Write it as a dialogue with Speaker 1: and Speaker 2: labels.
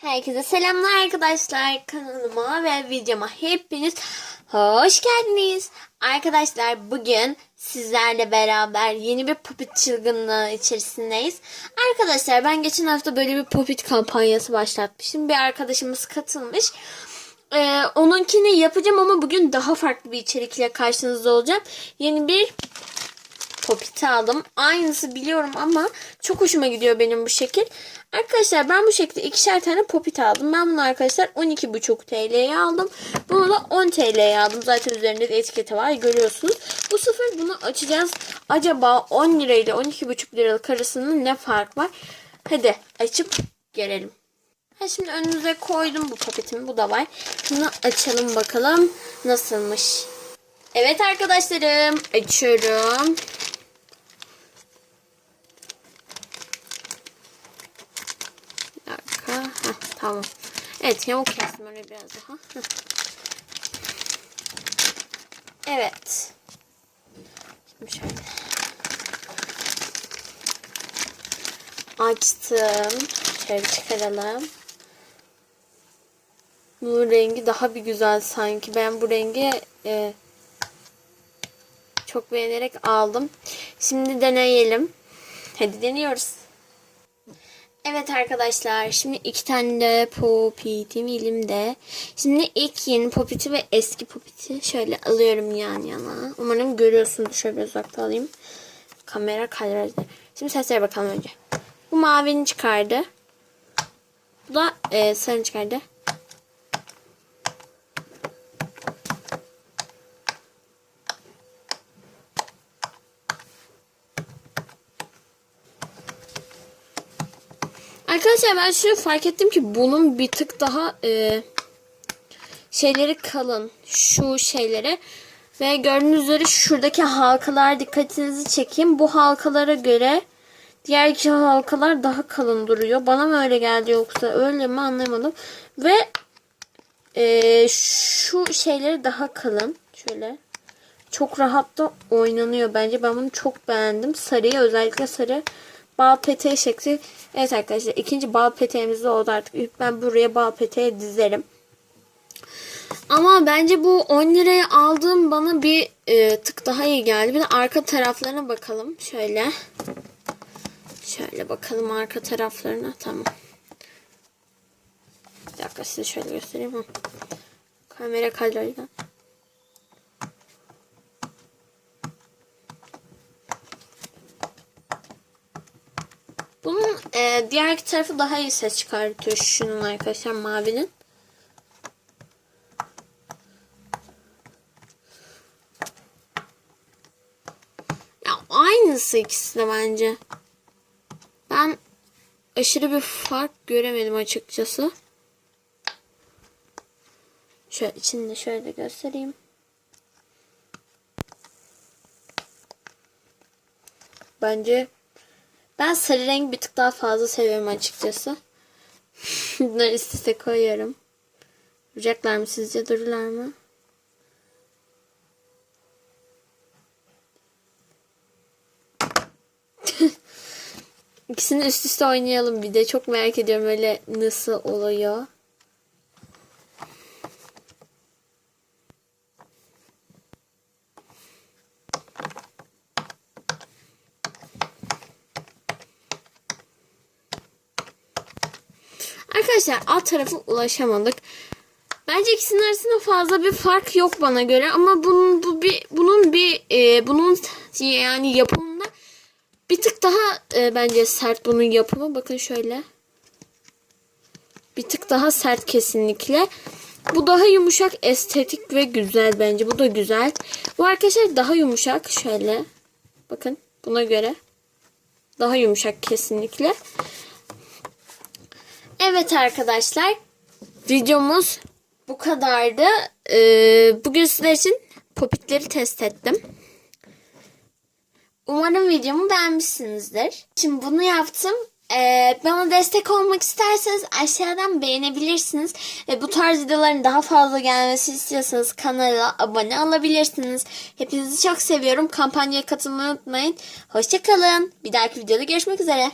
Speaker 1: Herkese selamlar arkadaşlar. Kanalıma ve videoma hepiniz hoş geldiniz. Arkadaşlar bugün sizlerle beraber yeni bir popit çılgınlığı içerisindeyiz. Arkadaşlar ben geçen hafta böyle bir popit kampanyası başlatmıştım. Bir arkadaşımız katılmış. Ee, onunkini yapacağım ama bugün daha farklı bir içerikle karşınızda olacağım. Yeni bir popiti aldım. Aynısı biliyorum ama çok hoşuma gidiyor benim bu şekil. Arkadaşlar ben bu şekilde ikişer tane popit aldım. Ben bunu arkadaşlar 12,5 TL'ye aldım. Bunu da 10 TL'ye aldım. Zaten üzerinde de etiketi var görüyorsunuz. Bu sefer bunu açacağız. Acaba 10 lira ile 12,5 liralık arasında ne fark var? Hadi açıp gelelim. Ha şimdi önünüze koydum bu popitimi. Bu da var. Bunu açalım bakalım nasılmış. Evet arkadaşlarım açıyorum. Bir dakika. Heh, tamam. Evet yamuk kestim öyle biraz daha. Evet. Şimdi şöyle. Açtım. Şöyle çıkaralım. Bu rengi daha bir güzel sanki. Ben bu rengi e, çok beğenerek aldım. Şimdi deneyelim. Hadi deniyoruz. Evet arkadaşlar şimdi iki tane de popitim elimde. Şimdi ilk yeni popiti ve eski popiti şöyle alıyorum yan yana. Umarım görüyorsunuz. Şöyle uzakta alayım. Kamera kadrajda. Şimdi seslere bakalım önce. Bu mavini çıkardı. Bu da e, sarını çıkardı. Arkadaşlar ben şunu fark ettim ki bunun bir tık daha e, şeyleri kalın. Şu şeylere. Ve gördüğünüz üzere şuradaki halkalar dikkatinizi çekeyim. Bu halkalara göre diğer iki halkalar daha kalın duruyor. Bana mı öyle geldi yoksa öyle mi anlamadım. Ve e, şu şeyleri daha kalın. Şöyle. Çok rahat da oynanıyor bence. Ben bunu çok beğendim. Sarıyı özellikle sarı bal peteği şekli. Evet arkadaşlar ikinci bal peteğimiz de oldu artık. Ben buraya bal peteği dizerim. Ama bence bu 10 liraya aldığım bana bir e, tık daha iyi geldi. Bir de arka taraflarına bakalım. Şöyle. Şöyle bakalım arka taraflarına. Tamam. Bir dakika size şöyle göstereyim. Kamera kadrajdan. Bunun e, diğer tarafı daha iyi ses çıkartıyor şunun arkadaşlar mavinin. Ya aynısı ikisi de bence. Ben aşırı bir fark göremedim açıkçası. Şöyle içinde şöyle göstereyim. Bence ben sarı renk bir tık daha fazla seviyorum açıkçası. Bunları üst üste koyuyorum. Duracaklar mı sizce? Dururlar mı? İkisini üst üste oynayalım bir de. Çok merak ediyorum öyle nasıl oluyor. Arkadaşlar alt tarafı ulaşamadık. Bence ikisinin arasında fazla bir fark yok bana göre ama bunun bu bir bunun bir e, bunun yani yapımında bir tık daha e, bence sert bunun yapımı. Bakın şöyle. Bir tık daha sert kesinlikle. Bu daha yumuşak, estetik ve güzel bence. Bu da güzel. Bu arkadaşlar daha yumuşak. Şöyle. Bakın buna göre. Daha yumuşak kesinlikle. Evet arkadaşlar. Videomuz bu kadardı. Ee, bugün sizler için popitleri test ettim. Umarım videomu beğenmişsinizdir. Şimdi bunu yaptım. Ee, bana destek olmak isterseniz aşağıdan beğenebilirsiniz. Ve bu tarz videoların daha fazla gelmesi istiyorsanız kanala abone olabilirsiniz. Hepinizi çok seviyorum. Kampanyaya katılmayı unutmayın. Hoşçakalın. Bir dahaki videoda görüşmek üzere.